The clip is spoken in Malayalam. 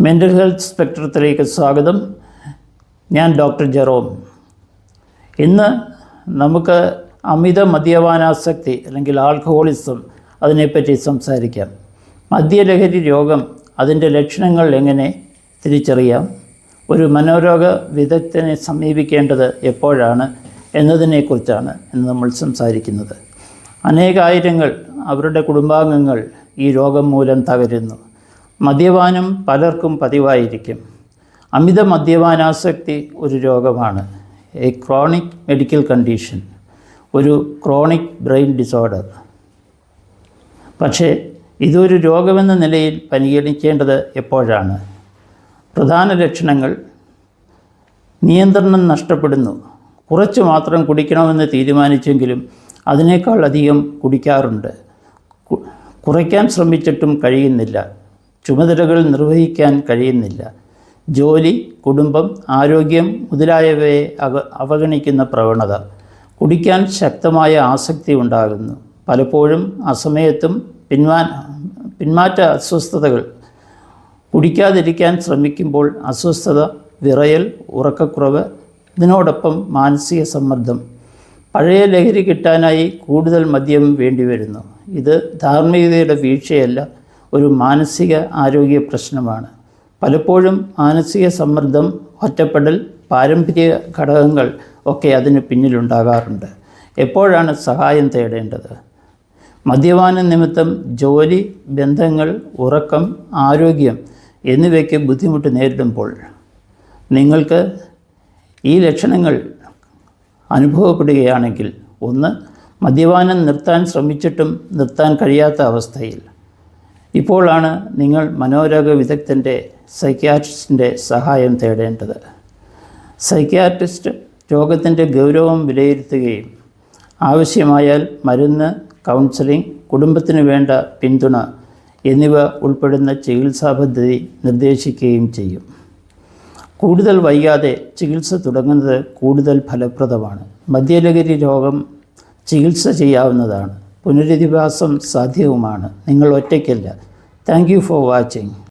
മെന്റൽ ഹെൽത്ത് സ്പെക്ട്രത്തിലേക്ക് സ്വാഗതം. ഞാൻ ഡോക്ടർ ജെറോം. ഇന്ന് നമുക്ക് അമിത മദ്യപാനാസക്തി അല്ലെങ്കിൽ ആൽക്കഹോളിസം അതിനെപ്പറ്റി സംസാരിക്കാം. മദ്യലഹരി രോഗം അതിന്റെ ലക്ഷണങ്ങൾ എങ്ങനെ തിരിച്ചറിയാം? ഒരു മനോരോഗ വിദഗ്ധനെ സമീപിക്കേണ്ടത് എപ്പോഴാണ് എന്നതിനെക്കുറിച്ചാണ് ഇന്ന് നമ്മൾ സംസാരിക്കുന്നത്. അനേകായിരങ്ങൾ അവരുടെ കുടുംബാംഗങ്ങൾ ഈ രോഗം മൂലം തകരുന്നു. മദ്യപാനം പലർക്കും പതിവായിരിക്കും. അമിത മദ്യപാനാസക്തി ഒരു രോഗമാണ്. എ ക്രോണിക് മെഡിക്കൽ കണ്ടീഷൻ ഒരു ക്രോണിക് ബ്രെയിൻ ഡിസോർഡർ പക്ഷേ ഇതൊരു രോഗമെന്ന നിലയിൽ പരിഗണിക്കേണ്ടത് എപ്പോഴാണ്? പ്രധാന ലക്ഷണങ്ങൾ. നിയന്ത്രണം നഷ്ടപ്പെടുന്നു. കുറച്ച് മാത്രം കുടിക്കണമെന്ന് തീരുമാനിച്ചെങ്കിലും അതിനേക്കാൾ അധികം കുടിക്കാറുണ്ട്. കുറയ്ക്കാൻ ശ്രമിച്ചിട്ടും കഴിയുന്നില്ല. ചുമതലകൾ നിർവഹിക്കാൻ കഴിയുന്നില്ല. ജോലി കുടുംബം ആരോഗ്യം മുതലായവയെ അവ അവഗണിക്കുന്ന പ്രവണത. കുടിക്കാൻ ശക്തമായ ആസക്തി ഉണ്ടാകുന്നു. പലപ്പോഴും അസമയത്തും പിന്മാ പിന്മാറ്റ അസ്വസ്ഥതകൾ. കുടിക്കാതിരിക്കാൻ ശ്രമിക്കുമ്പോൾ അസ്വസ്ഥത വിറയൽ ഉറക്കക്കുറവ് ഇതിനോടൊപ്പം മാനസിക സമ്മർദ്ദം. പഴയ ലഹരി കിട്ടാനായി കൂടുതൽ മദ്യം വേണ്ടിവരുന്നു. ഇത് ധാർമ്മികതയുടെ വീഴ്ചയല്ല ഒരു മാനസിക ആരോഗ്യ പ്രശ്നമാണ്. പലപ്പോഴും മാനസിക സമ്മർദ്ദം ഒറ്റപ്പെടൽ പാരമ്പര്യ ഘടകങ്ങൾ ഒക്കെ അതിന് പിന്നിലുണ്ടാകാറുണ്ട്. എപ്പോഴാണ് സഹായം തേടേണ്ടത്? മദ്യപാന നിമിത്തം ജോലി ബന്ധങ്ങൾ ഉറക്കം ആരോഗ്യം എന്നിവയ്ക്ക് ബുദ്ധിമുട്ട് നേരിടുമ്പോൾ നിങ്ങൾക്ക് ഈ ലക്ഷണങ്ങൾ അനുഭവപ്പെടുകയാണെങ്കിൽ ഒന്ന് മദ്യപാനം നിർത്താൻ ശ്രമിച്ചിട്ടും നിർത്താൻ കഴിയാത്ത അവസ്ഥയിൽ. ഇപ്പോഴാണ് നിങ്ങൾ മനോരോഗ വിദഗ്ധന്റെ സൈക്യാട്രിസ്റ്റിന്റെ സഹായം തേടേണ്ടത്. സൈക്യാട്രിസ്റ്റ് രോഗത്തിന്റെ ഗൗരവം വിലയിരുത്തുകയും ആവശ്യമായാൽ മരുന്ന് കൗൺസിലിംഗ് കുടുംബത്തിന് വേണ്ട പിന്തുണ എന്നിവ ഉൾപ്പെടുന്ന ചികിത്സാ പദ്ധതി നിർദ്ദേശിക്കുകയും ചെയ്യും. കൂടുതൽ വൈകാതെ ചികിത്സ തുടങ്ങുന്നത് കൂടുതൽ ഫലപ്രദമാണ്. മദ്യലഹരി രോഗം ചികിത്സ ചെയ്യാവുന്നതാണ്. പുനരധിവാസം സാധ്യവുമാണ്. നിങ്ങൾ ഒറ്റയ്ക്കല്ല. Thank for watching